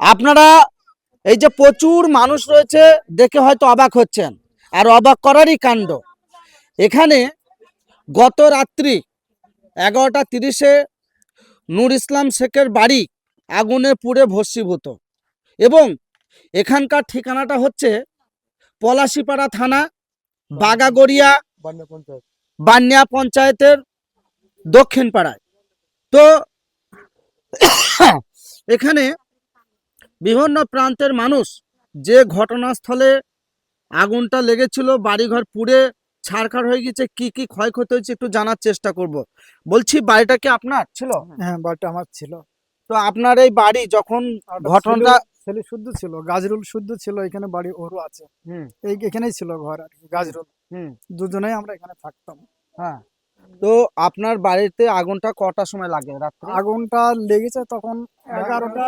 আপনারা এই যে প্রচুর মানুষ রয়েছে, দেখে হয়তো অবাক হচ্ছেন। আর অবাক করারই কাণ্ড। এখানে গত রাত্রি এগারোটা তিরিশে নূর ইসলাম শেখের বাড়ি আগুনে পুড়ে ভস্মীভূত। এবং এখানকার ঠিকানাটা হচ্ছে পলাশিপাড়া থানা, বাগাগড়িয়া, বান্যা পঞ্চায়েতের দক্ষিণ পাড়ায় তো এখানে বিভিন্ন প্রান্তের মানুষ যে ঘটনাস্থলে আগুনটা লেগেছিল বাড়িঘর পুড়ে ছারখার হয়ে গেছে কি কি ক্ষয়ক্ষতি হয়েছে একটু জানার চেষ্টা করব। বলছি বাড়িটা কি আপনার? ছিল? হ্যাঁ বাড়িটা আমার ছিল। তো আপনার এই বাড়ি যখন ঘটনাটা ছেলে- শুদ্ধ ছিল গাজরুল শুদ্ধ ছিল এখানে বাড়ি ওরও আছে। এই এখানেই ছিল ঘর আর কি গাজরুল। হুম। দুজনেই আমরা এখানে থাকতাম। হ্যাঁ। তো আপনার বাড়িতে আগুনটা কটার সময় লাগে রাত্রে? আগুনটা লেগেছে তখন এগারোটা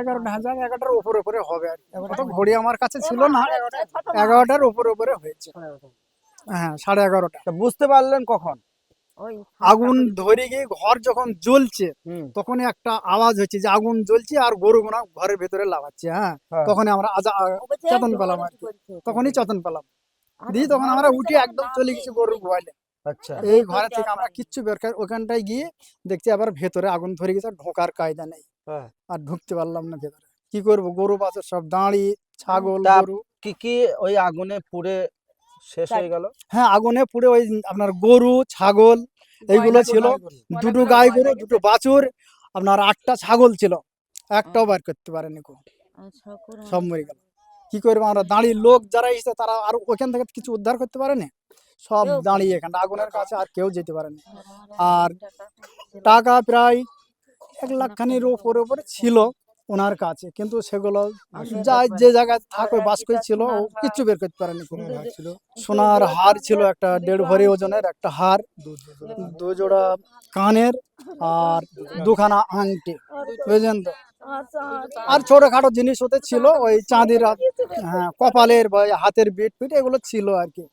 এগারোটা হাজার এগারোটার উপরে উপরে হবে আর কি। ঘড়ি আমার কাছে ছিল না এগারোটার উপরে উপরে হয়েছে। হ্যাঁ সাড়ে এগারোটা। বুঝতে পারলেন কখন? আগুন ধরে গিয়ে ঘর যখন জ্বলছে হুম। তখনই একটা আওয়াজ হচ্ছে যে আগুন জ্বলছে আর গরু গোনা ঘরের ভেতরে লাগাচ্ছে হ্যাঁ। তখন আমরা আজা- চেতন পেলাম আর কি। তখনই চেতন পেলাম। দিয়ে তখন আমরা উঠে একদম চলে গেছি গরু গোয়ালে আচ্ছা। এই ঘরে থেকে আমরা কিচ্ছু বের করে ওখানটায় গিয়ে দেখছি আবার ভেতরে আগুন ধরে গেছে ঢোকার কায়দা নেই। হ্যাঁ। আর ঢুকতে পারলাম না ভেতরে। কি করব? গরু বাছুর সব দাঁড়িয়ে ছাগল গরু। কি কি ওই আগুনে পুড়ে শেষ হয়ে গেল? হ্যাঁ আগুনে পুড়ে ওই আপনার গরু ছাগল এইগুলো ছিল। দুটো গাই গরু দুটো বাছুর আপনার আটটা ছাগল ছিল। একটাও বার করতে পারেনি কো সব মরে গেল। কি করব আমরা? দাঁড়িয়ে লোক যারা এসেছে তারা আর ওখান থেকে কিছু উদ্ধার করতে পারেনি? সব দাঁড়িয়ে এখানে। আগুনের কাছে আর কেউ যেতে পারেনি। আর টাকা প্রায় এক লাখ খানির উপরে উপরে ছিল ওনার কাছে। কিন্তু সেগুলো যা যে জায়গায় থাকবে বাস করে ছিল ও কিচ্ছু বের করতে পারেনি কোনো ছিল। সোনার হার ছিল একটা দেড় ভরি ওজনের একটা হার দু জোড়া কানের আর দুখানা আংটি। বুঝলেন তো? আর ছোটখাটো জিনিস হতে ছিল ওই চাঁদির হ্যাঁ কপালের বা হাতের বিট ফিট এগুলো ছিল আর কি।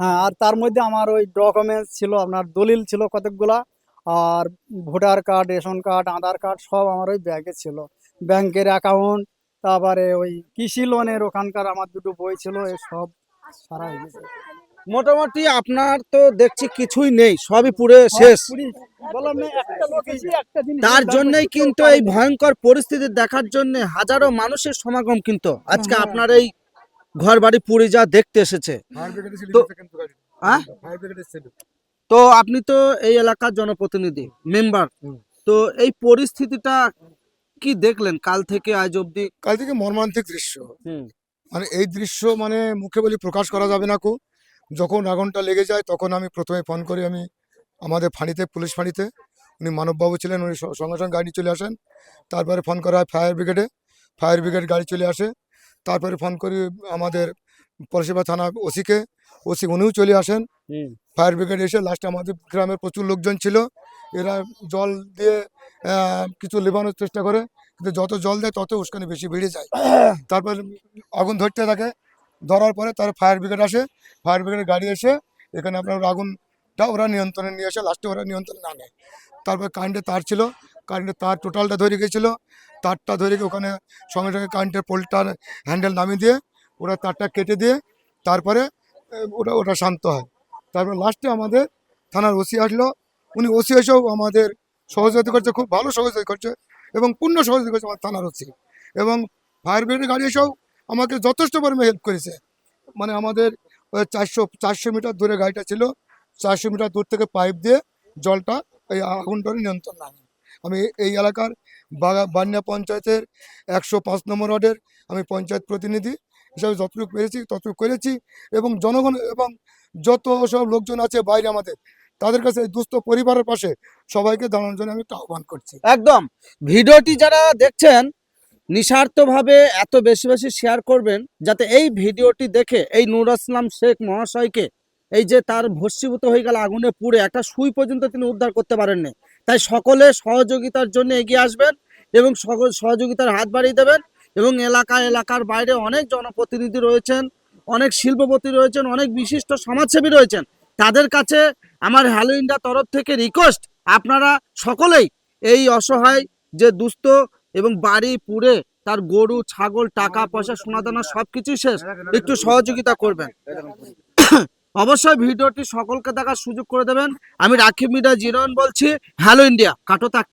হ্যাঁ আর তার মধ্যে আমার ওই ডকুমেন্টস ছিল আপনার দলিল ছিল কতকগুলা আর voter card ration card Aadhaar card সব আমার ওই ব্যাগে ছিল। ব্যাংকের অ্যাকাউন্ট তারপরে ওই কৃষি লোনের ওখানকার আমার দুটো বই ছিল এই সব সারা হয়ে গেছে। মোটামুটি আপনার তো দেখছি কিছুই নেই সবই পুড়ে শেষ। পুরি- বললাম না, একটা লোক এসে একটা জিনিস তার জন্যই কিন্তু এই ভয়ঙ্কর পরিস্থিতি দেখার জন্য হাজারো মানুষের সমাগম কিন্তু। আজকে হ্যাঁ। আপনার এই ঘর বাড়ি পুড়ে যা দেখতে এসেছে। তো- হ্যাঁ? তো আপনি তো এই এলাকার জনপ্রতিনিধি মেম্বার। তো এই পরিস্থিতিটা কি দেখলেন কাল থেকে আজ অবধি? কাল থেকে মর্মান্তিক দৃশ্য। মানে এই দৃশ্য মানে মুখে বলি প্রকাশ করা যাবে না কো। যখন আগুনটা লেগে যায় তখন আমি প্রথমে ফোন করি আমি আমাদের ফাঁড়িতে পুলিশ ফাঁড়িতে। উনি মানববাবু ছিলেন উনি সঙ্গে সঙ্গে গাড়ি চলে আসেন। তারপরে ফোন করা হয় ফায়ার ব্রিগেডে। ফায়ার ব্রিগেড গাড়ি চলে আসে। তারপরে ফোন করি আমাদের পরিষেবা থানা ওসিকে। ওসি উনিও চলে আসেন। ফায়ার ব্রিগেড এসে লাস্টে আমাদের গ্রামের প্রচুর লোকজন ছিল। এরা জল দিয়ে কিছু লেবানোর চেষ্টা করে কিন্তু যত জল দেয় তত উস্কানি বেশি বেড়ে যায়। তারপর আগুন ধরতে থাকে। ধরার পরে তার ফায়ার ব্রিগেড আসে। ফায়ার ব্রিগেডের গাড়ি এসে এখানে আপনার আগুনটা ওরা নিয়ন্ত্রণে নিয়ে আসে লাস্টে ওরা নিয়ন্ত্রণে না নেয়। তারপর কারেন্টের তার ছিল। কারেন্টের তার টোটালটা ধরে গেছিল তারটা ধরে ওখানে সঙ্গে সঙ্গে কারেন্টের পোলটার হ্যান্ডেল নামিয়ে দিয়ে ওরা তারটা কেটে দিয়ে তারপরে ওটা ওটা শান্ত হয়। তারপর লাস্টে আমাদের থানার ওসি আসলো। উনি ওসি এসেও আমাদের সহযোগিতা করছে, খুব ভালো সহযোগিতা করছে এবং পূর্ণ সহযোগিতা করছে আমার থানার ওসি। এবং ফায়ার ব্রিগেডের গাড়ি এসেও আমাকে যথেষ্ট পরিমাণে হেল্প করেছে। মানে আমাদের চারশো চারশো মিটার দূরে গাড়িটা ছিল। চারশো মিটার দূর থেকে পাইপ দিয়ে জলটা এই আগুনটা নিয়ন্ত্রণ আমি এই- এলাকার বান্যা পঞ্চায়েতের একশো পাঁচ নম্বর ওয়ার্ডের আমি পঞ্চায়েত প্রতিনিধি হিসাবে যতটুকু পেরেছি, ততটুকু করেছি এবং জনগণ এবং যত সব লোকজন আছে বাইরে আমাদের, তাদের কাছে দুস্থ পরিবারের পাশে সবাইকে দাঁড়ানোর জন্য আমি একটা আহ্বান করছি। একদম। ভিডিওটি যারা দেখছেন, নিঃস্বার্থভাবে এত বেশি বেশি শেয়ার করবেন, যাতে এই ভিডিওটি দেখে এই নুর আসলাম শেখ মহাশয়কে, এই যে তার ভস্মীভূত হয়ে গেল আগুনে পুড়ে, একটা সুই পর্যন্ত তিনি উদ্ধার করতে পারেননি। তাই সকলে সহযোগিতার জন্য এগিয়ে আসবেন এবং সহযোগিতার হাত বাড়িয়ে দেবেন এবং এলাকা, এলাকার বাইরে অনেক জনপ্রতিনিধি রয়েছেন, অনেক শিল্পপতি রয়েছেন, অনেক বিশিষ্ট সমাজসেবী রয়েছেন। তাদের কাছে আমার হ্যালো ইন্ডিয়া তরফ থেকে রিকোয়েস্ট আপনারা সকলেই এই অসহায় যে দুস্থ এবং বাড়ি পুড়ে তার গরু, ছাগল, টাকা, পয়সা সোনাদানা সবকিছু শেষ। একটু সহযোগিতা করবেন। অবশ্যই ভিডিওটি সকলকে দেখার সুযোগ করে দেবেন। আমি রাখি মিডা জিরন বলছি। হ্যালো ইন্ডিয়া, কাটো তাক